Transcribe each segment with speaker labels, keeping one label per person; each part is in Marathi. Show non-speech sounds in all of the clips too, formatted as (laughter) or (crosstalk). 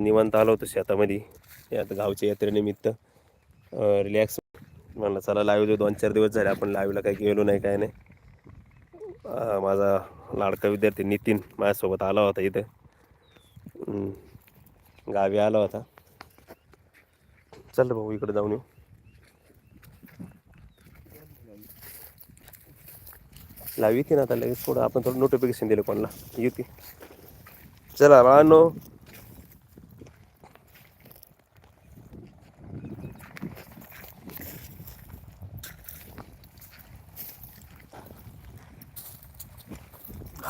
Speaker 1: निवांत आलो होतो शेतामध्ये. आता गावच्या यात्रेनिमित्त रिलॅक्स म्हणलं चला लाईव्ह देऊ. दोन चार दिवस झाले आपण लाईव्हला काही गेलो नाही काय नाही. माझा लाडका विद्यार्थी नितीन माझ्यासोबत आला होता इथं. गावी आला होता. चल भाऊ इकडे जाऊन येऊ. लावी येते ना आता लगेच थोडं आपण थोडं नोटिफिकेशन दिलं कोणाला. येते. चला बाळांनो.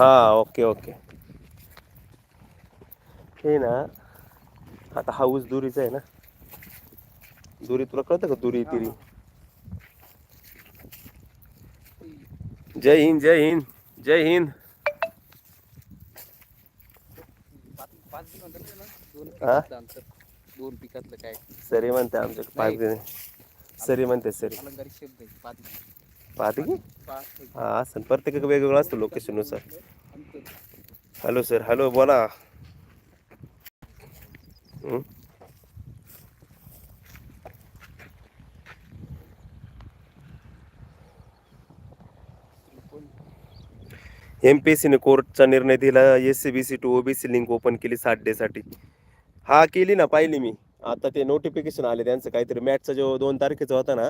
Speaker 1: हा ओके ओके हे ना आता हाऊस दुरीचा आहे ना. दुरी तुला कळतं का दुरी तिरी? जय हिंद जय हिंद जय हिंद.
Speaker 2: दोन
Speaker 1: हा?
Speaker 2: पिकातलं अंतर दोन पिकातलं काय?
Speaker 1: सरी म्हणते आमच्या पाच दिने सरी म्हणते सरी.
Speaker 2: अलंकारी शब्द आहे पाच
Speaker 1: पाहते की? हा असं प्रत्येक वेगवेगळं असतं लोकेशननुसार हॅलो सर हॅलो बोला? एम पी एस सीने कोर्टचा निर्णय दिला. S C B C to OBC link open केली साठ. डेसाठी हा केली ना पाहिली मी. आता ते नोटिफिकेशन आले त्यांचं काहीतरी मॅथचा जो दोन तारखेचा होता ना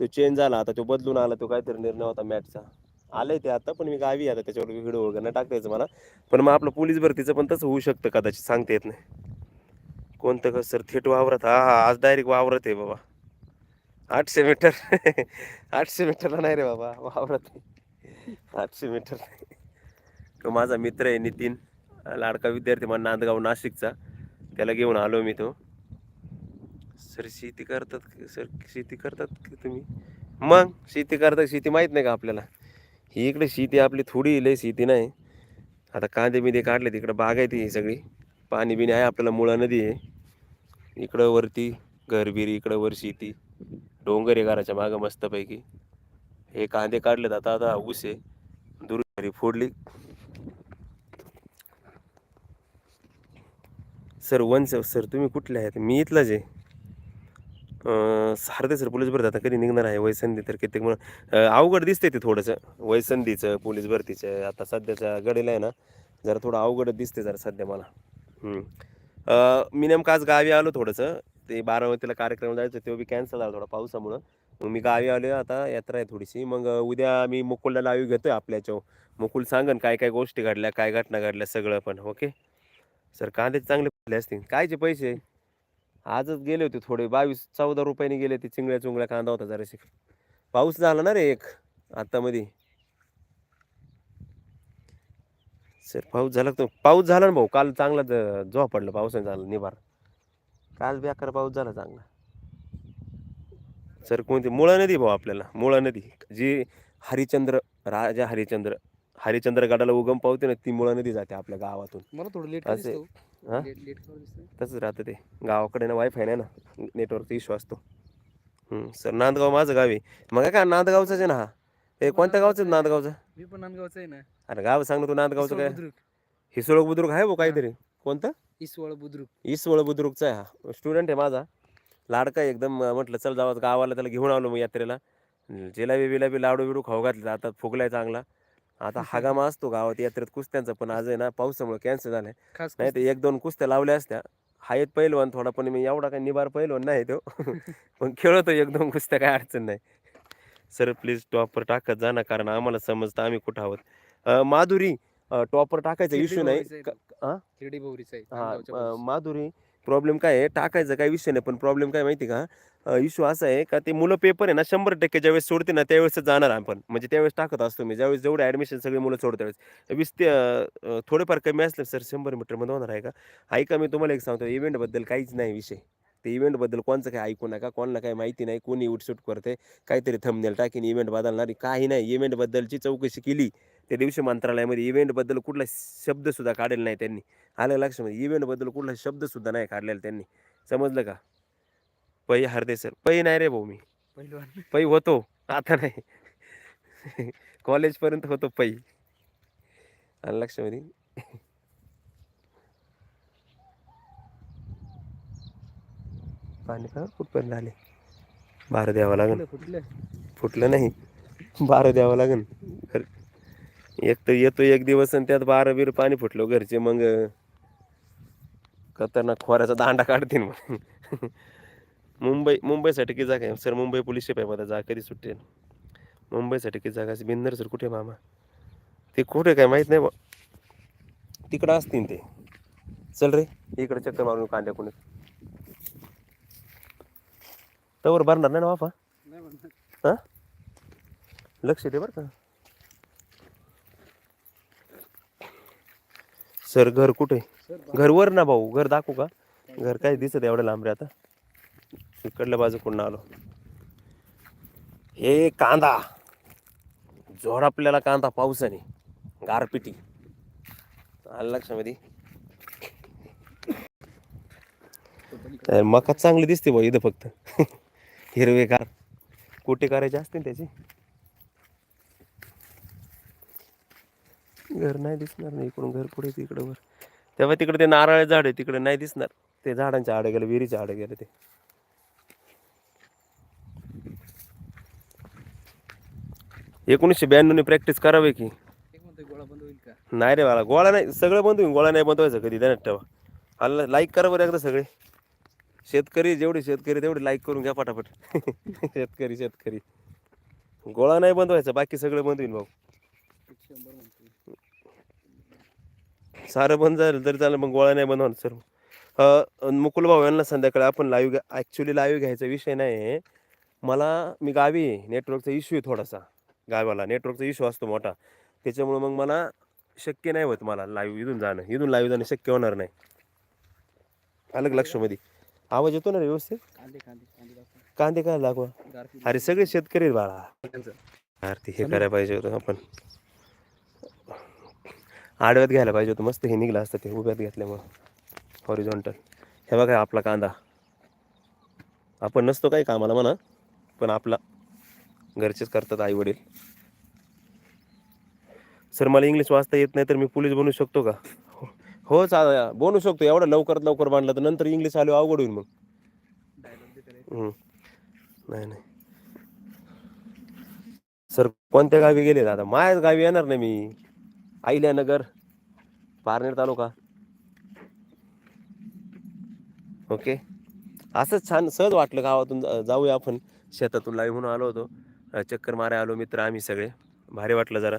Speaker 1: तो चेंज झाला आता तो बदलून आला तो काहीतरी निर्णय होता मॅथचा आलंय ते आता पण मी गावी आहे आता त्याच्यावर व्हिडिओ वगैरे नाही टाकता यायचं मला. पण मग आपलं पोलीस भरतीचं पण तसं होऊ शकतं कदाचित सांगता येत नाही. कोणतं कसं सर थेट वावरत हा हा आज डायरेक्ट वावरत आहे बाबा. आठशे मीटर (laughs) आठशे मीटरला नाही रे बाबा वावरत आहे. आठशे मीटर नाही. तो माझा मित्र आहे नितीन लाडका विद्यार्थी मला नांदगाव नाशिकचा. त्याला घेऊन आलो मी तो. सर शेती करतात सर शेती करतात की तुम्ही? मग? शेती करतात शेती माहीत नाही का आपल्याला? ही इकडे शेती आपली थोडी लय शेती नाही. आता कांदे बिंदे काढले तिकडं बाग आहे ती सगळी. पाणी बिणी आहे आपल्याला मुळा नदी आहे. इकडं वरती घरबिरी इकडं वर शेती. डोंगर आहे घराच्या मागं मस्तपैकी. हे कांदे काढलेत आता आता ऊस आहे. दुरुरी फोडली. सर वन सर तुम्ही कुठले आहेत? मी इथलाच आहे. सारदे सर पोलीस भरती आता कधी निघणार आहे? वयसंधी तर कित्येक म्हणून अवघड दिसते ते थोडंसं. वयसंधीचं पोलीस भरतीचं आता सध्याच्या गडीला आहे ना जरा थोडं अवघडच दिसते जरा सध्या मला. मी नेमकं आज गावी आलो थोडंसं. ते बारामतीला कार्यक्रम जायचं तो बी कॅन्सल झाला थोडा पावसामुळं. मग मी गावी आलो आता यात्रा आहे थोडीशी. मग उद्या मी मुकुलला लावी घेतोय आपल्या याच्यावर मुकुल सांगन काय काय गोष्टी घडल्या काय घटना घडल्या सगळं पण ओके? सर कांदे चांगले असतील. कायचे पैसे? आजच गेले होते थोडे. बावीस चौदा रुपयाने गेले ते चिंगळ्या चुंगळ्या कांदा होता जराशी. पाऊस झाला ना रे एक आत्तामध्ये सर पाऊस झाला तो पाऊस झाला ना भाऊ. काल चांगला ज- पडला पावसाने झाला निभार काल बेकार पाऊस झाला चांगला. सर कोणती मुळा नदी भाऊ आपल्याला मुळा नदी. जी हरिचंद्र राजा हरिचंद्र. हरिचंद्र गडाला उगम पावते ना ती मुळा नदी जाते आपल्या गावातून.
Speaker 2: मला थोडं लेट
Speaker 1: असे- हा? तसंच राहतं ते. गावाकडे ना वायफाय नाही ना. नेटवर्कचा इश्यू असतो. सर नांदगाव माझं गाव आहे. मग काय नांदगावचंच आहे ना हा? हे कोणत्या गावचं आहे. नांदगावचं?
Speaker 2: मी पण नांदगावचा आहे ना.
Speaker 1: अरे गाव सांग ना तू नांदगावचं काय? हिसोळ बुद्रुक आहे भाऊ काहीतरी. कोणतं?
Speaker 2: इसवळ बुद्रुक.
Speaker 1: इसवळ बुद्रुकचा आहे हा. स्टुडंट आहे माझा. लाडका एकदम म्हटलं चल जावं गावाला त्याला घेऊन आलो मग यात्रेला. जिलाबी बिलाबी लाडू बिडू खाऊ घातले. आता फुगलाय चांगला. आता हगामा असतो गावात यात्रेत कुस्त्यांचा पण आज आहे ना पावसामुळे कॅन्सल झालाय.
Speaker 2: खास
Speaker 1: नाही तर एक दोन कुस्त्या लावल्या असत्या. हायत पहिलवान थोडा पण मी एवढा काही निबार पहिलवान नाही तो. (laughs) पण खेळतो एक दोन कुस्त्या काय अडचण नाही. सर प्लीज टॉपर टाकत जा ना कारण आम्हाला समजतं आम्ही कुठं आहोत. अं, माधुरी टॉपर टाकायचा
Speaker 2: शिर्डी
Speaker 1: इश्यू नाही. क- हा?
Speaker 2: शिर्डी भोवरीचा आहे
Speaker 1: हा
Speaker 2: नांदगावच्या
Speaker 1: अं,
Speaker 2: बाजूस.
Speaker 1: माधुरी प्रॉब्लेम काय आहे? टाकायचा काही विषय नाही पण प्रॉब्लेम काय माहिती का? इश्यू असा आहे का ते मुलं पेपर आहे ना शंभर टक्के ज्यावेळेस सोडते ना त्यावेळेस जाणार आपण. म्हणजे त्यावेळेस टाकत असतो मी. ज्यावेळेस जेवढे ॲडमिशन सगळे मुलं सोडतात त्यावेळेस वीस ते थोडेफार कमी असलं सर शंभर मीटरमध्ये होणार आहे का? ऐका मी तुम्हाला एक सांगतो इव्हेंटबद्दल काहीच नाही विषय. ते इव्हेंटबद्दल कोणचं काही ऐकू नका कोणाला काही माहिती नाही कोणी उठसूट करते काहीतरी थंबनेल टाकीन इव्हेंट बदलणारी काही नाही. इव्हेंटबद्दलची चौकशी केली त्या दिवशी मंत्रालयामध्ये इव्हेंटबद्दल कुठला शब्दसुद्धा काढलेला नाही त्यांनी. आलं लक्षामध्ये इव्हेंटबद्दल कुठला शब्दसुद्धा नाही काढलेला त्यांनी. समजलं का? पै हरदे सर पै नाही रे भाऊ मी.
Speaker 2: पहिलवान
Speaker 1: पै होतो. आता नाही. कॉलेजपर्यंत होतो पै. आलं लक्षामध्ये? पाणी का कुठपर्यंत आले बारं द्यावं लागेल
Speaker 2: फुटलं फुटलं
Speaker 1: नाही. बारं द्यावं लागेल खर. एक तर येतो एक दिवस आणि त्यात बारं बीर पाणी फुटलं घरचे मग खतरनाक खोऱ्याचा दांडा काढतील मग मुंबई मुंबईसाठी किती जागा आहे? सर मुंबई पोलीस शिपाई मध्ये जा कधी सुट्टी आहे? मुंबईसाठी किती जागा आहे? बिंदर सर कुठे आहे मामा? ते कुठे काय माहीत नाही बा. तिकडं असतील ते. चल रे इकडे चक्कर मारून कांद्या कोणी तवर भरणार नाही ना बापा. हा? लक्ष दे बरं का. सर घर कुठे? घर वर ना भाऊ घर दाखवू का? घर काय दिसत एवढं लांब रे आता? इकडल्या बाजू कोण आलो? हे कांदा. जोड आपल्याला कांदा पावसाने गारपिटी. आलं लक्षामध्ये तर मका चांगली दिसते बा इथं फक्त. हिरवेगार. कुठे करायचे असते ना त्याचे? घर नाही दिसणार नाही इकडून. घर पुढे तिकडं वर? तेव्हा तिकडे ते नारळ झाड आहे तिकडे नाही दिसणार. ते झाडांच्या आडे गेले विहिरीच्या आडे गेले ते. एकोणीसशे ब्याण्णवने प्रॅक्टिस करावी की. नाही रे मला गोळा नाही सगळं बंद होईल गोळा नाही बंद व्हायचं कधी ध्यानात ठेवा. हल्ला लाईक करा बरं एकदा सगळे. शेतकरी जेवढे शेतकरी तेवढे लाईक करून घ्या पटापट. (laughs) शेतकरी शेतकरी. गोळा नाही बंद व्हायचा बाकी सगळं बंद होईल भाऊ. सारं बंद झालं तरी चालेल मग गोळा नाही बंद होणार सर मुकुल भाऊ यांना संध्याकाळी आपण लाईव्ह घ्या ॲक्च्युली लाईव्ह घ्यायचा विषय नाही आहे मला मी गावी आहे नेटवर्कचा इश्यू आहे थोडासा. गावाला. नेटवर्कचा इश्यू असतो मोठा. त्याच्यामुळे मग मला शक्य नाही होत मला लाईव्ह इथून जाणं. इथून लाईव्ह जाणं शक्य होणार नाही. अलग लक्षमध्ये? आवाज येतो ना रे व्यवस्थित?
Speaker 2: कांदे
Speaker 1: काय लागवा अरे सगळे शेतकरी बाळा. आरती हे करायला पाहिजे होतं आपण. आडव्यात घ्यायला पाहिजे होतं. मस्त हे निघलं असतं ते उभ्यात घेतल्यामुळं. हॉरिझॉन्टल हे बघा आपला कांदा. आपण नसतो काही कामाला म्हणा. पण आपला घरचेच करतात आई वडील सर मला इंग्लिश वाचता येत नाही तर मी पोलीस बनू शकतो का? हो- चा बनू शकतो. एवढं लवकरात लवकर बांधलं तर नंतर इंग्लिश आलो अवघड होईल मग. हम्म. नाही नाही. सर कोणत्या गावी गेले दादा माझ्याच गावी येणार नाही मी. आईल्यानगर पारनेर तालुका. ओके. असंच छान सहज वाटलं गावातून जाऊया आपण. शेतातून लाईव्ह म्हणून आलो होतो. चक्कर माराय आलो मित्र आम्ही सगळे. भारी वाटलं जरा.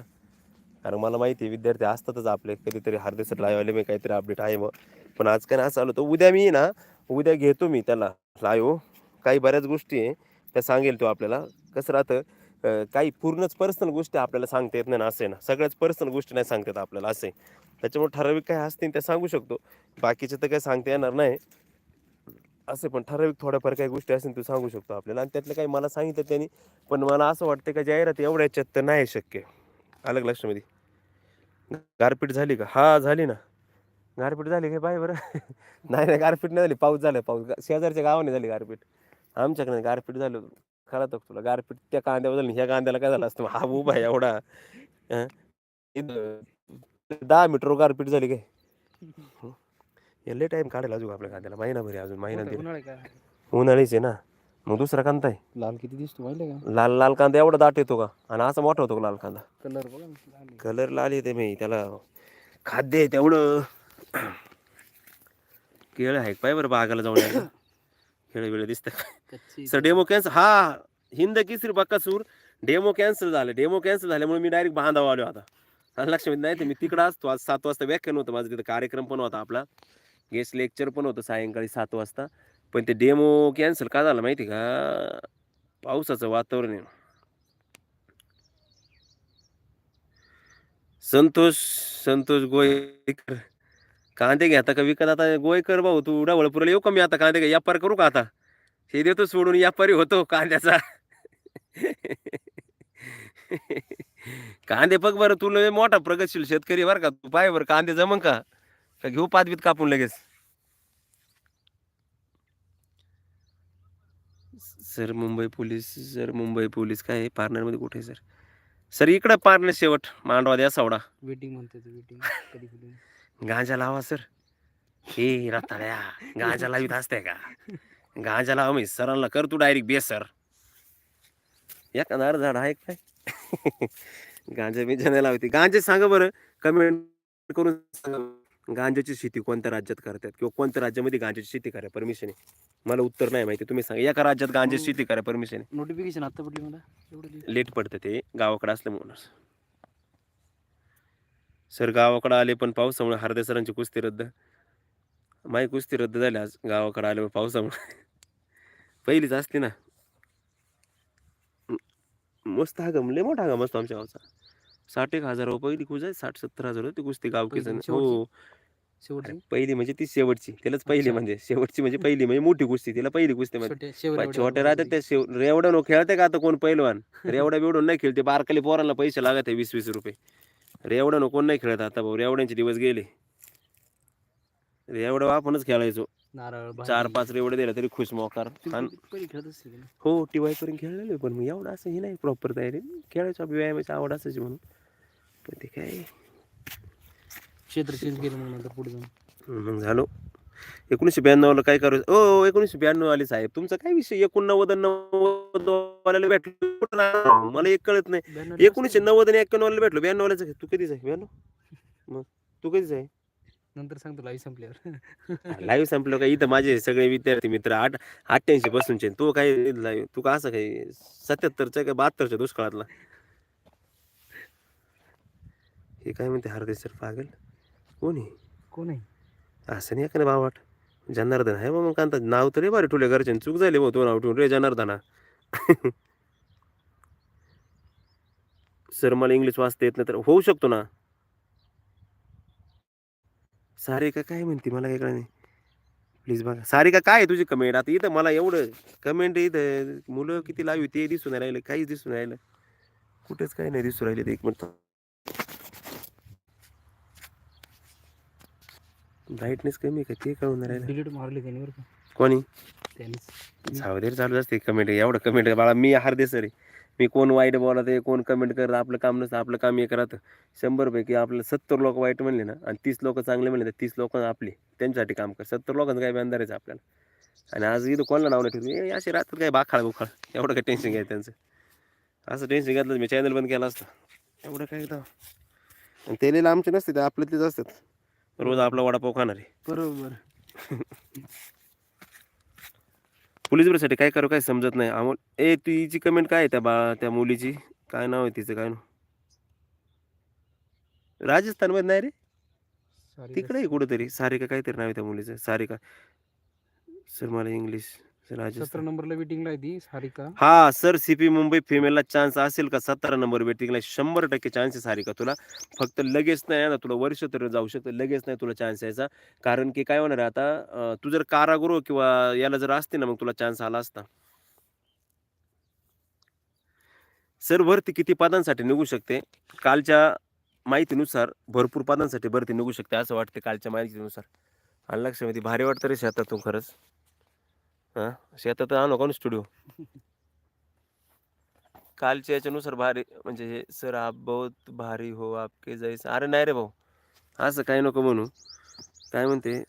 Speaker 1: कारण मला माहिती आहे विद्यार्थी असतातच आपले. कधीतरी हर दिवसात लाईव्ह आले मी काहीतरी अपडेट आहे मग पण आज काय नाही असं आलो तर उद्या मी ना उद्या घेतो मी त्याला लाईव्ह हो. काही बऱ्याच गोष्टी आहे त्या सांगेल तो आपल्याला. कसं राहतं काही पूर्णच पर्सनल गोष्टी आपल्याला सांगता येत नाही ना असं आहे ना. सगळ्याच पर्सनल गोष्टी नाही सांगता येत आपल्याला असं आहे. त्याच्यामुळे ठराविक काय असतील त्या सांगू शकतो. बाकीचे तर काही सांगता येणार नाही. असे पण ठराविक थोड्याफार काही गोष्टी असेल तू सांगू शकतो आपल्याला. आणि त्यातलं काही मला सांगितलं त्यांनी पण मला असं वाटतं का जाहिरात एवढ्या याच्यात तर नाही शक्य. अलग लक्षामध्ये. गारपीट झाली का? हा झाली ना. गारपीट झाली काय बाय बरं? (laughs) नाही नाही गारपीट नाही झाली. पाऊस झाला पाऊस. शेजारच्या गावाने झाली गारपीट. आमच्याकडे गारपीट झालं. कळत तुला गारपीट त्या कांद्यावर झाली ह्या कांद्याला काय झालं असतं? हा उभा आहे एवढा. इथं दहा मीटर गारपीट झाली काय? (laughs) लय टाइम काढायला अजून आपल्या कांद्याला महिनाभर आहे अजून महिना
Speaker 2: मोठा
Speaker 1: दीड
Speaker 2: उन्हाळा
Speaker 1: उन्हाळीच आहे ना. मग दुसरा कांदा आहे.
Speaker 2: लाल किती दिसतो माहिती का?
Speaker 1: लाल लाल कांदा एवढा दाट येतो का? आणि असा मोठा होतो का लाल कांदा?
Speaker 2: कलर बघा ना, लाल आहे.
Speaker 1: कलर लाल येते मी. त्याला खाद्य आहे तेवढं. केळ आहे. पाय बरं बागाला जाऊन यायला. केळं वेळ दिसत.
Speaker 2: कच्ची.
Speaker 1: सर डेमो कॅन्सल हा हिंद केसरी बक्कासूर. डेमो कॅन्सल झालं. डेमो कॅन्सल झाल्यामुळे मी डायरेक्ट बांधावा आलो आता. आणि लक्षात नाही तर मी तिकडं असतो. आज सात वाजता व्याख्यान होतं. माझं तिथं कार्यक्रम पण होता आपला. गेस लेक्चर पण होतं सायंकाळी सात वाजता. पण ते डेमो कॅन्सल का झालं माहिती का? पावसाचं वातावरण आहे. संतोष संतोष गोयकर. कांदे घ्या आता का विकत? आता गोयकर भाऊ तू डवळपुराला येऊ का मी आता कांदे घ्या व्यापार करू का आता? हे देतो सोडून व्यापारी होतो कांद्याचा. कांदे बघ बरं तुला मोठा प्रगतशील शेतकरी बरं का. तू पाय बरं कांदे जमन का? का घेऊ पाचवीत कापून लगेच? Sir Mumbai police sir Mumbai police काय आहे? पार्नरमध्ये कुठे आहे सर? सर इकडं पार्नर शेवट. मांडवा द्या सावडा.
Speaker 2: वेटिंग म्हणते वेटिंग कधी कधी
Speaker 1: गांजा लावा सर. हे रताळ्या गांजा लावीत असते का? गांजा लावा मी. सरांना कर तू डायरेक्ट बेस सर. एखादा झाड आहे काय? (laughs) गांजा बिंजा नाही लावते. गांजे सांगा बरं. कमेंट करून सांगा गांजाची शेती कोणत्या राज्यात करतात किंवा कोणत्या राज्यामध्ये गांजाची शेती करा परमिशन आहे? मला उत्तर नाही माहिती तुम्ही सांगा. एका राज्यात गांजाची शेती करा परमिशन आहे?
Speaker 2: नोटिफिकेशन आता पडली मला. एवढं.
Speaker 1: लेट पडतं ते. गावाकडे असल्यामुळं सर गावाकडे आले पण पावसामुळे हरदे सरांची कुस्ती रद्द. माही कुस्ती रद्द झाली आज. गावाकडे आले पण पावसामुळे. पहिलीच असते ना. मस्त हा गम लय मोठा गम असतो आमच्या गावचा. साठ एक हजार पहिली कुस आहे साठ सत्तर हजार होती कुस्ती गावकीच
Speaker 2: पहिली,
Speaker 1: हो.
Speaker 2: शेवटची?
Speaker 1: पहिली म्हणजे ती शेवटची त्यालाच पहिली. म्हणजे शेवटची म्हणजे पहिली म्हणजे मोठी कुस्ती तिला पहिली कुस्ती म्हणजे.
Speaker 2: छोटे शेवट
Speaker 1: पण छोटे राहतात ते शेव रेवड्यानं खेळते का आता कोण पैलवान? रेवड्या बिवडून नाही खेळते बारकाली पोरांना पैसे लागत आहे वीस वीस रुपये. रेवड्यानं कोण नाही खेळत आता भाऊ रेवड्यांचे दिवस गेले. रेवड्या आपणच खेळायचो. चार. पाच रेवडे दिला तरी खुश मोकार.
Speaker 2: ना?
Speaker 1: हो टीवाय करून खेळलेलो पण मग एवढं असं हे नाही प्रॉपर तयारी. खेळायचो व्यायामाची आवड असायची म्हणून. पण ते काय?
Speaker 2: क्षेत्र चेंज केलं मग नंतर पुढे जाऊन.
Speaker 1: मग झालो. एकोणीसशे ब्याण्णवला काय करायचं ओ एकोणीसशे ब्याण्णव आले साहेब. तुमचा काय विषय? एकोणनव्वद आणि नव्वद वाल्याला भेटलो कुठं राहणार? मला एक कळत नाही. एकोणीसशे नव्वद आणि एक्क्याण्णवला भेटलो. ब्याण्णवलाच. तू कधीच आहे ब्याण्णव? मग तू कधीच आहे
Speaker 2: नंतर सांगतो लाईव्ह संपल्यावर. (laughs)
Speaker 1: लाईव्ह संपलं का? इथं माझे सगळे विद्यार्थी मित्र आठ अठ्ठ्याऐंशी पासूनचे. तू काय लाईव्ह तू का असं काय सत्याहत्तरच्या का बहात्तरच्या दुष्काळातला? हे काय म्हणते हरदे सर पागल? कोण
Speaker 2: कोण आहे?
Speaker 1: असं नाही का बावाट? जनार्दन आहे मग कांता नाव तरी बरे ठुले घरचे चूक झाली मग तो नाव ठेवून. रे जनार्दना. सर मला इंग्लिश वाचता येत नाही तर होऊ शकतो ना? सारिका काय म्हणते? मला काय कळलं नाही प्लीज बघा. सारिका काय आहे तुझी कमेंट आता इथं मला एवढं कमेंट इथं. मुलं किती लावी ते दिसून नाही राहिलं काहीच दिसून राहिलं. कुठेच काही नाही दिसून राहिले एक मिनिट. ब्राईटनेस कमी आहे का? ते कळून राहिलं.
Speaker 2: डिलीट मारले त्याने बरं का?
Speaker 1: कोणी?
Speaker 2: त्यांनीच.
Speaker 1: सावधीर चालू असते कमेंट एवढं कमेंट बाळा मी हार्दे सर आहे मी कोण वाईट बोलत आहे कोण कमेंट करत आपलं काम नसतं आपलं काम एक राहतं. शंभर पैकी आपलं सत्तर लोक वाईट म्हणले ना आणि तीस लोक चांगले म्हणले तर तीस लोक आपले. त्यांच्यासाठी काम कर. सत्तर लोकांचं काय बंदारायचं आपल्याला? आणि आज इथं कोणाला नाव नाही ठेवलं? ए, असे राहतात काय बाखाळ बुखाळ? एवढं काय टेन्शन घ्यायचं त्यांचं? असं टेन्शन घेतलं मी चॅनल बंद केला असतं. एवढं काय तर आणि ते आमचे नसते ते आपल्यातलेच असतात. रोज आपला वडापाव खाणार आहे.
Speaker 2: बरोबर.
Speaker 1: पोलीस भरतीसाठी काय करू काय समजत नाही. अमोल ए तिची कमेंट काय आहे त्या बा त्या मुलीची? काय नाव आहे तिचं काय नाव? राजस्थानमध्ये नाही रे? तिकडे आहे कुठंतरी? सारिका काहीतरी नाव आहे त्या मुलीचं. सारिका. सर मला इंग्लिश
Speaker 2: सतरा नंबरला वेटिंगला आहे ती सारिका.
Speaker 1: हा सर सीपी मुंबई फिमेलला चान्स असेल का? सतरा नंबर वेटिंगला शंभर टक्के चान्स आहे सारिका तुला. फक्त लगेच नाही ना तुला वर्ष तर जाऊ शकतं. लगेच नाही तुला चान्स यायचा. कारण की काय होणार आता तू जर कारागृह किंवा याला जर असते ना मग तुला चान्स आला असता. सर भरती किती पदांसाठी निघू शकते? कालच्या माहितीनुसार भरपूर पदांसाठी भरती निघू शकते असं वाटते कालच्या माहितीनुसार. आणि लक्षामध्ये भारी वाटतं रे शेतात तू खरंच. हां? शेतात आणू कोण स्टुडिओ (laughs) कालच्या याच्यानुसार भारी म्हणजे हे सर आप बहुत भारी हो आपके जैसे. अरे नाही रे भाऊ असं काही नको म्हणू. काय म्हणते?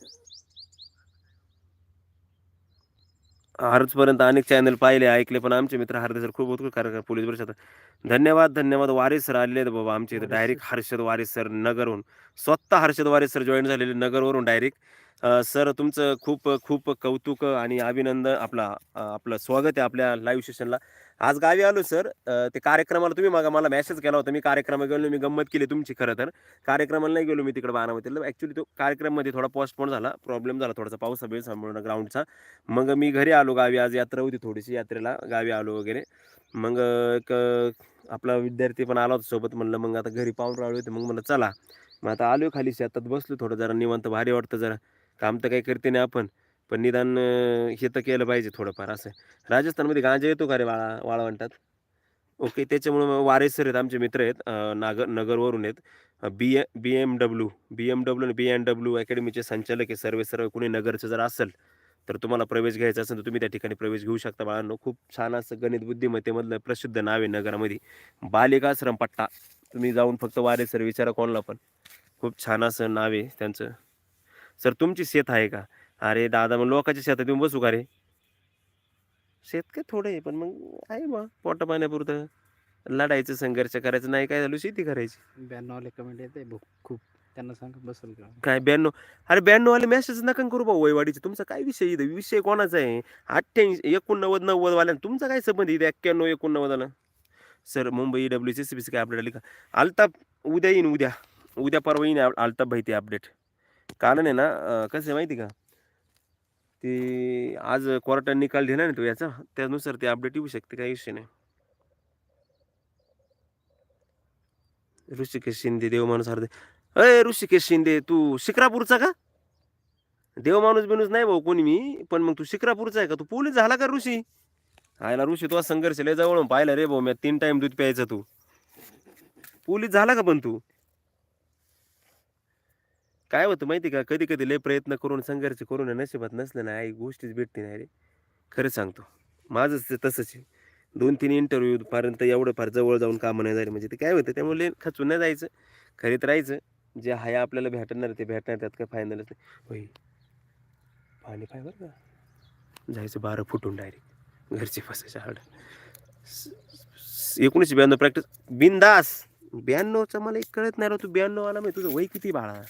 Speaker 1: आजपर्यंत अनेक चॅनल पाहिले ऐकले पण आमचे मित्र हरदे सर खूप उत्कृष्ट कार्य करतात पोलीस परिषद? धन्यवाद धन्यवाद. वारिस सर आलेले आहेत बाबा आमच्या इथे. डायरेक्ट हर्षद वारिस सर नगरहून. स्वतः हर्षद वारिस सर जॉईन झालेले नगरवरून डायरेक्ट सर तुमचं खूप खूप कौतुक आणि अभिनंदन आपला आपलं स्वागत आहे आपल्या लाईव्ह सेशनला आज गावी आलो सर. ते कार्यक्रमाला तुम्ही मागा मला मेसेज केला होता. मी कार्यक्रमाला गेलो मी गंमत केली तुमची खरं तर. कार्यक्रमाला नाही गेलो मी तिकडे बारामतीला ॲक्च्युली तो कार्यक्रममध्ये थोडा पोस्टपोन झाला प्रॉब्लेम झाला थोडासा पावसा वेळ सांभाळून ग्राउंडचा मग मी घरी आलो गावी आज यात्रा होती थोडीशी यात्रेला गावी आलो वगैरे. मग एक आपला विद्यार्थी पण आला होता सोबत म्हणलं मग आता घरी पाहून राहिलो होते मग म्हणलं चला. मग आता आलो खाली शेतात बसलो थोडं जरा निवांत भारी वाटतं जरा. काम तर काही करते नाही आपण. पण निदान हे तर केलं पाहिजे थोडंफार असं. राजस्थानमध्ये गांजा येतो का रे वाळा वाळवंटात? ओके त्याच्यामुळं वारेसर सर आहेत आमचे मित्र आहेत नागर नगरवरून आहेत. B A B M W B M W आणि बी एन डब्ल्यू अकॅडमीचे संचालक आहे. सर्व सर्व कुणी नगरचं जर असेल तर तुम्हाला प्रवेश घ्यायचा असेल तर तुम्ही त्या ठिकाणी प्रवेश घेऊ शकता. बाळांनो खूप छान असं गणित बुद्धिमत्तेमधलं प्रसिद्ध नाव आहे नगरामध्ये. बालिकाश्रम पट्टा. तुम्ही जाऊन फक्त वारे सर विचारा कोणाला पण. खूप छान असं नाव आहे त्यांचं. सर तुमची शेत आहे का? अरे दादा मग लोकांच्या शेतात येऊन बसू का रे? शेत काय थोडं आहे पण मग आहे बा पोटा पाण्यापुरतं. लढायचं संघर्ष करायचं नाही काय झालं शेती करायची.
Speaker 2: ब्याण्णव वाले कमेंट येते खूप. त्यांना सांग बसल का?
Speaker 1: काय ब्याण्णव? अरे ब्याण्णव वाले मेसेज नका करू भाऊ वयवाडीचे तुमचा काय विषय इथं? विषय कोणाचा आहे? अठ्ठ्याऐंशी एकोणनव्वद नव्वद वाल्या तुमचा काय संबंध इथे? एक्क्याण्णव एकोणनव्वद आला sir Mumbai W C C B C काय अपडेट आली का? आलताप उद्या येईन उद्या. उद्या परवा येईन आलताप भाई ते अपडेट कारण आहे ना कसं आहे माहिती का? ती आज कोर्टाने निकाल दिला ना तो याचा. त्यानुसार ते अपडेट येऊ शकते काही विषय नाही. ऋषिकेश शिंदे देव माणूस अर्धे अय ऋषिकेश शिंदे तू शिक्रापूरचा का? देव माणूस बिनूस नाही भाऊ कोणी मी पण मग तू शिक्रापूरचा आहे का? तू पोलीस झाला का ऋषी? आयला ऋषी तो संघर्ष लय जवळ पाहिला रे भाऊ मी तीन टाइम दूध प्यायचा तू. पोलीस झाला का पण तू? काय होतं माहिती का? कधी कधी लय प्रयत्न करून संघर्ष करून नशिबात नसलं ना आई गोष्टीच भेटते नाही रे. खरं सांगतो. माझंच तसंच आहे. दोन तीन इंटरव्ह्यू पर्यंत एवढं फार जवळ जाऊन कामं नाही झाली. म्हणजे ते काय होतं त्यामुळे खचून नाही जायचं. खरीत राहायचं. जे आहे आपल्याला भेटणार ते भेटणार त्यात काय फायनलच नाही होई पाणी पाय बरं का. जायचं बारा फुटून डायरेक्ट घरचे फसायचे हाड. एकोणीसशे ब्याण्णव प्रॅक्टिस बिनदास ब्याण्णवचं मला एक कळत नाही राहतो तू ब्याण्णव आला म्हणजे तुझं वय किती बाळा?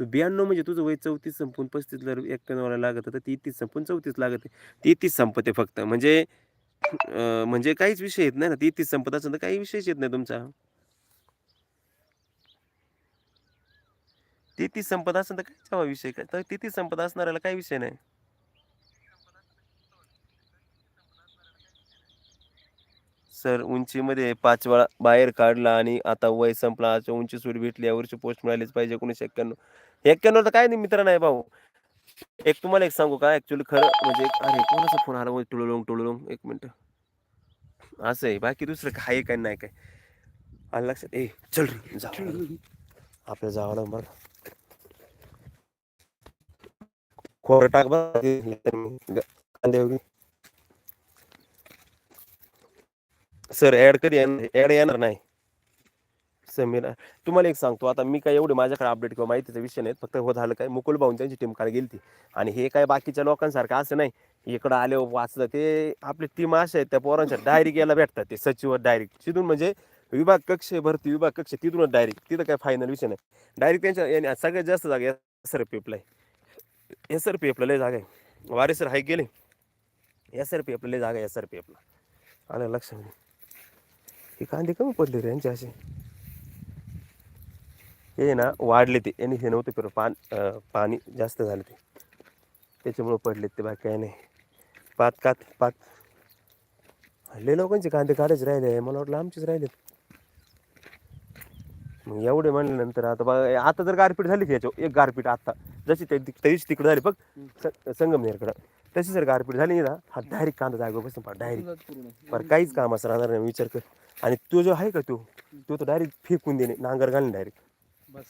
Speaker 1: तू ब्याण्णव म्हणजे तुझं वय चौतीस संपून पस्तीसला एक्क्याण्णवला लागत तर ती संपून चौतीस लागत ती तीस संपते फक्त. म्हणजे म्हणजे काहीच विषय येत नाही ना. ती तीस संपत असेल तर काही विषयच येत नाही तुमचा. ती तीस संपत असेल तर काय विषय काय? तर ती तीस संपत असणाऱ्याला काही विषय नाही. सर उंचीमध्ये पाच वेळा बाहेर काढला आणि आता वय संपला. आता उंची सूट भेटली. यावर्षी पोस्ट मिळालीच पाहिजे एकोणीसशे एक्क्याण्णव एक्क्याण्णव तर काय नाही मित्र नाही भाऊ. एक तुम्हाला एक सांगू का? ऍक्च्युली खरं म्हणजे अरे कोणाचा फोन आला टुळलोंग टुळलोंग एक मिनिट. असं आहे. बाकी दुसरं काय काय नाही काय? आलं लक्षात? ए चल रे जाऊ. आपल्या जावं बरं खोर टाक बरं कांदे वगैरे सर ऍड कधी ऍड येणार नाही. समीर तुम्हाला एक सांगतो आता मी काय एवढे माझ्याकडे अपडेट किंवा माहितीचा विषय नाही फक्त हो झालं काय मुकुल भाऊन त्यांची टीम काल गेली आणि हे काय बाकीच्या लोकांसारखं असं नाही. इकडं आले वाचलं ते आपली टीम अशा आहेत त्या पोरांच्या डायरेक्ट याला भेटतात ते सचिव डायरेक्ट तिथून म्हणजे विभाग कक्ष भरती विभाग कक्ष तिथूनच डायरेक्ट तिथं काय फायनल विषय नाही. डायरेक्ट त्यांच्या सगळ्यात जास्त जागा एस आर पी एफला आहे. एस आर पी एफला लय जागा आहे. वारे सर हाय गेले? एस आर पी एफला लय जागा एस आर पी एफला आलं लक्षात? हे कांदे कमी पडले रे यांचे असे हे ना वाढले ते. यांनी हे नव्हते फिरत पान पाणी जास्त झालं ते. त्याच्यामुळं पडलेत ते बाकी काय नाही. पात कात पात. लय लोकांचे कांदे काढायचे राहिले. मला वाटलं आमचेच राहिलेत. मग एवढे म्हणल्यानंतर आता बघा आता जर गारपीट झाली की याच्यावर? एक गारपीट आता. जशी त्या तरीच तिकडे झाली बघ. संगमनेरकडं. तशी जर गारपीट झाली ना हा डायरेक्ट कांदा जागेवर बसून पहा डायरेक्ट पर काहीच काम असं राहणार नाही. विचार कर. आणि तो जो आहे का तो तो तो डायरेक्ट फेकून देणे नांगर घालणे डायरेक्ट
Speaker 2: बस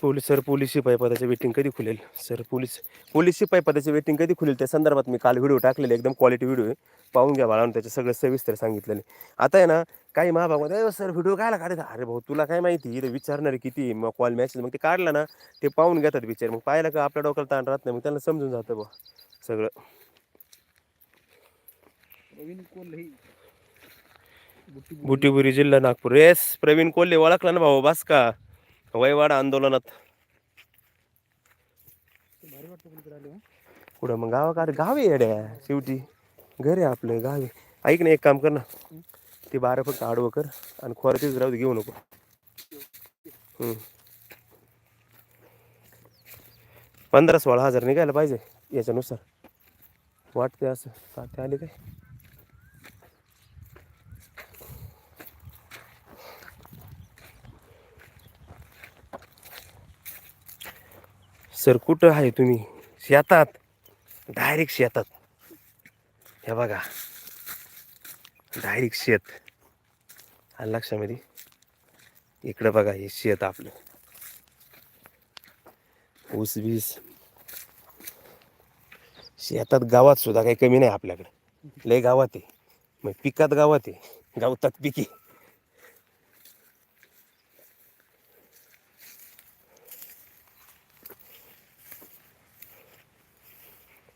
Speaker 1: पोलीस सर पोलीस शिपाई पदाचे वेटिंग कधी खुलेल? सर पोलीस पोलीस शिपाई पदाचे वेटिंग कधी खुलेल? त्या संदर्भात मी काल व्हिडिओ टाकलेले एकदम क्वालिटी व्हिडिओ आहे. पाहून घ्या बाळा त्याचे सगळं सविस्तर सांगितलेले. आता आहे ना काही महाभागामध्ये सर व्हिडिओ कायला काढायचा? अरे भाऊ तुला काय माहिती? इथं विचारणारे किती मग कॉल मॅसेज मग ते काढला ना ते पाहून घेतात विचार मग पाहिलं का आपल्या डोक्याला ताण राहत नाही मग त्यांना समजून जातं बा सगळं.
Speaker 2: प्रवीण कोल्हे. बुट्टी
Speaker 1: बुटीबुरी जिल्हा नागपूर. येस प्रवीण कोल्हे ओळखला ना भाऊ बस का वयवाडा आंदोलनात. पुढं मग गावाकडे गाव आहे येड्या. शेवटी घर आहे आपलं गाव आहे. ऐक ना एक काम कर ना. ते बारा फक्त आडवं कर आणि खोरतीच राहू दे घेऊ नको. हम्म. पंधरा सोळा हजार निघायला पाहिजे याच्यानुसार. वाटते असं. साथे आले काय? सर कुठं आहे तुम्ही? शेतात. डायरेक्ट शेतात. हे बघा. डायरेक्ट शेत. आलं लक्षामध्ये इकडं बघा हे शेत आपलं. ऊस बीस शेतात गावात सुद्धा काही कमी नाही आपल्याकडे. लय गावात आहे. मग पिकात गावात आहे. गावतात पिकी.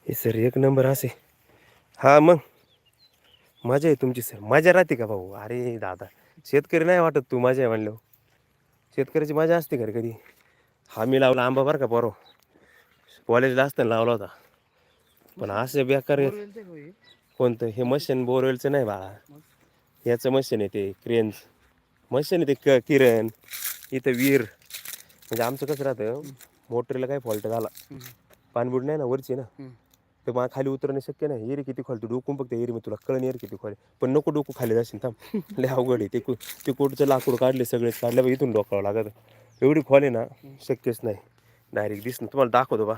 Speaker 1: हे सर एक नंबर असे. हा मग? मजा आहे तुमची सर. मजा राहते का भाऊ? अरे दादा शेतकरी नाही वाटत तू मजा आहे म्हणलं शेतकऱ्याची मजा असते का रे कधी? हा मी लावला आंबा बरं का बरो कॉलेजला असताना लावला होता. पण असं बेकार? कोणतं? हे मशीन बोरवेलचं नाही बाळा याचं मशीन आहे ते क्रेन मशीन आहे ते क किरण इथं वीर. म्हणजे आमचं कसं राहतं मोटरीला काय फॉल्ट झाला. पाणबुड नाही ना वरची ना. तर मला खाली उतरणे शक्य नाही. एरी किती खोल तू डोकून बघते एरी मी तुला कळण एरी किती खोल पण नको डोकू खाली जाशील थांब. लय अवघड आहे. ते कु ते लाकूड काढले सगळेच काढले बा इथून डोकावं लागत. एवढी खोल आहे ना शक्यच नाही. डायरेक्ट दिसणं. तुम्हाला दाखवतो बा.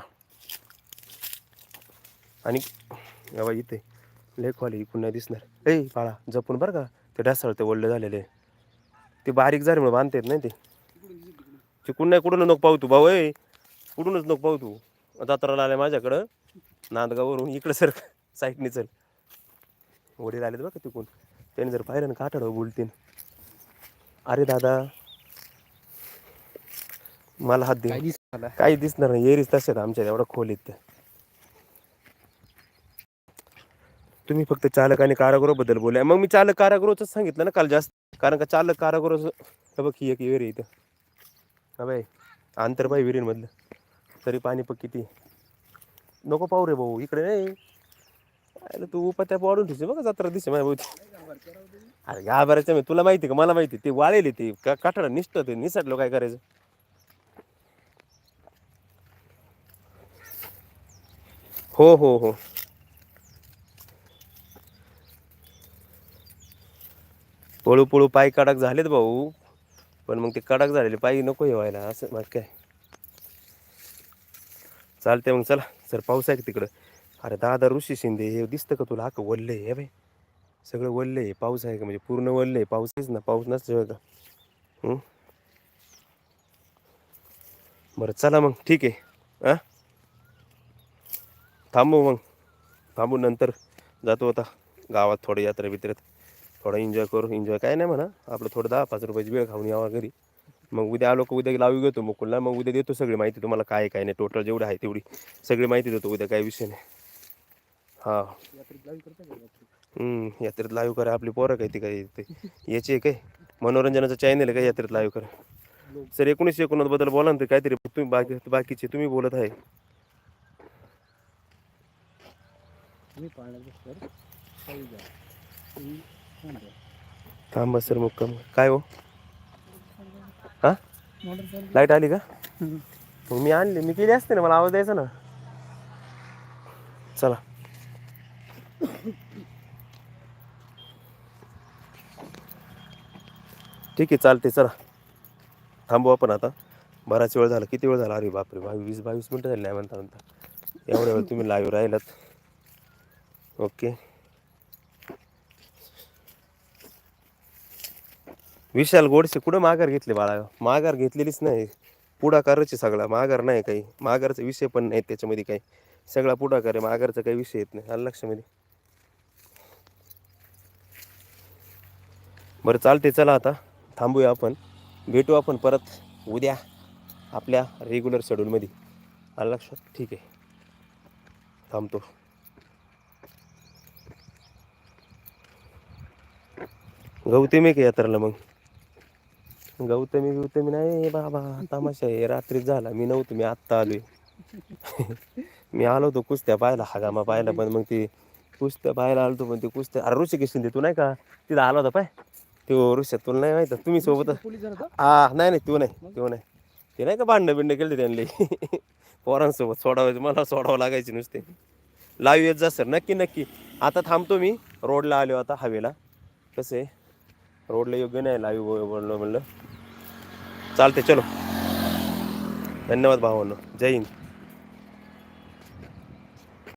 Speaker 1: आणि बाबा इथे. लय खोल आहे इकडून नाही दिसणार. ए बाळा जपून बरं का. ते ढासळ ते ओढले झालेले ते बारीक झाले म्हणून बांधता येत नाही ते. चिकून नाही कुठून नको पाहू तू भाऊ ए. कुठूनच नको पाहू तू. जात्राला आलाय माझ्याकडं. नांदगाववरून इकडं सर साईडने चल. वडील आलेत बघा तिकून. त्याने जर पाहिलं ना काठाडं बोलतीन अरे दादा मला हात दे? काही दिसणार नाही. एरीच तशात आमच्या एवढा खोलीत त्या तुम्ही फक्त चालक आणि कारागृहाबद्दल बोला मग मी चालक कारागृहच सांगितलं ना काल जास्त. कारण का चालक कारागृह बघ ही एक विहीर इथं. हा बाई अंतर बाई विहिरींमधलं. तरी पाणी पण किती नको पाहू रे भाऊ इकडे नाही. अरे तू उपत्या वाढून ठेवशील बघा जत्रा दिसे माझ्या भाऊ अरे घ्या बऱ्याच मी तुला माहिती का मला माहिती ते वाळेल ते का काठाडा निसत ते निसटलो काय करायचं. हो हो हो. पळू पळू पाय कडक झालेत भाऊ पण मग ते कडक झालेले पायी नको हे व्हायला असं मग काय. चालते मग चला. सर पाऊस आहे का तिकडं? अरे दादा ऋषी शिंदे हे दिसतं का तुला? का वल्ले हे बाई. सगळं वल्ले आहे पाऊस आहे का? म्हणजे पूर्ण वल्ले आहे पाऊसच ना पाऊस नसतं का? बरं चला मग ठीक आहे. हां थांबू मग. थांबू नंतर जातो आता गावात थोडं यात्रा बित्रेत थोडं एन्जॉय करू एन्जॉय काय नाही म्हणा. आपलं थोडं दहा पाच रुपयाची वेळ खाऊन यावा घरी. मग उद्या आलो का उद्या लावी घेतो मुकुलला. मग उद्या देतो सगळी माहिती. तुम्हाला काय काय नाही. टोटल जेवढं आहे तेवढी सगळी माहिती देतो उद्या. काय विषय नाही. हां.
Speaker 2: यात्रेत लावी
Speaker 1: लाईव्ह करा. आपली पोरं काय ती काय ते. याची आहे. काय मनोरंजनाचं चॅनल आहे काय यात्रेत लाईव्ह करा. सर एकोणीसशे एकोणनव्वदबद्दल बोला ना काहीतरी तुम्ही बाकी बाकीचे तुम्ही बोलत आहे. थांबा सर मुक्काम. काय हो? हा? लाइट आली का? मग मी आणली. मी केली असते ना. मला आवाज द्यायचा ना. चला. ठीक आहे चालते चला. थांबू आपण आता. बराच वेळ झाला. किती वेळ झाला? अरे बापरे. बावीस वीस बावीस मिनटं झाली नाही म्हणता म्हणता. एवढ्या वेळ तुम्ही लाईव्ह राहिलात. ओके विशाल गोडसे कुठं माघार घेतली बाळा? माघार घेतलेलीच नाही. पुढाकारच आहे सगळा. माघार नाही काही. माघारचा विषय पण नाही त्याच्यामध्ये काही. सगळा पुढाकार आहे. माघारचा काही विषय येत नाही. आलं लक्षामध्ये? बरं चालते चला आता. थांबूया आपण. भेटू आपण परत उद्या आपल्या रेग्युलर शेड्यूलमध्ये आलं लक्षात? ठीक आहे. थांबतो. गौतमी का यात्राला मग. गौतमी गौतमी नाही बाबा तमाशा आहे. रात्रीच झाला मी नव्हतो मी आत्ता आलोय. (laughs) मी आलो होतो कुस्त्या पाहायला हगामा पाहायला पण मग ते कुस्त्या पाहायला आलो होतो पण ते कुस्त्या अरे ऋषिकेश शिंदे तू नाही का? तिथं आला होता पाय. तो ऋषा तुला नाही माहीत? तुम्ही सोबत? हा नाही नाही तू नाही तू नाही. ते नाही का भांडणं बिंड केले त्यांनी? (laughs) पोरांसोबत सोडावायचं मला सोडावं लागायचे नुसते. लाईव्ह येत जा सर नक्की नक्की. आता थांबतो मी. रोडला आलो आता हवेला. कसं आहे? रोडला योग्य नाही लाईव्ह बोलणं म्हणलं. चालते चलो. धन्यवाद भावांनो. जय हिंद.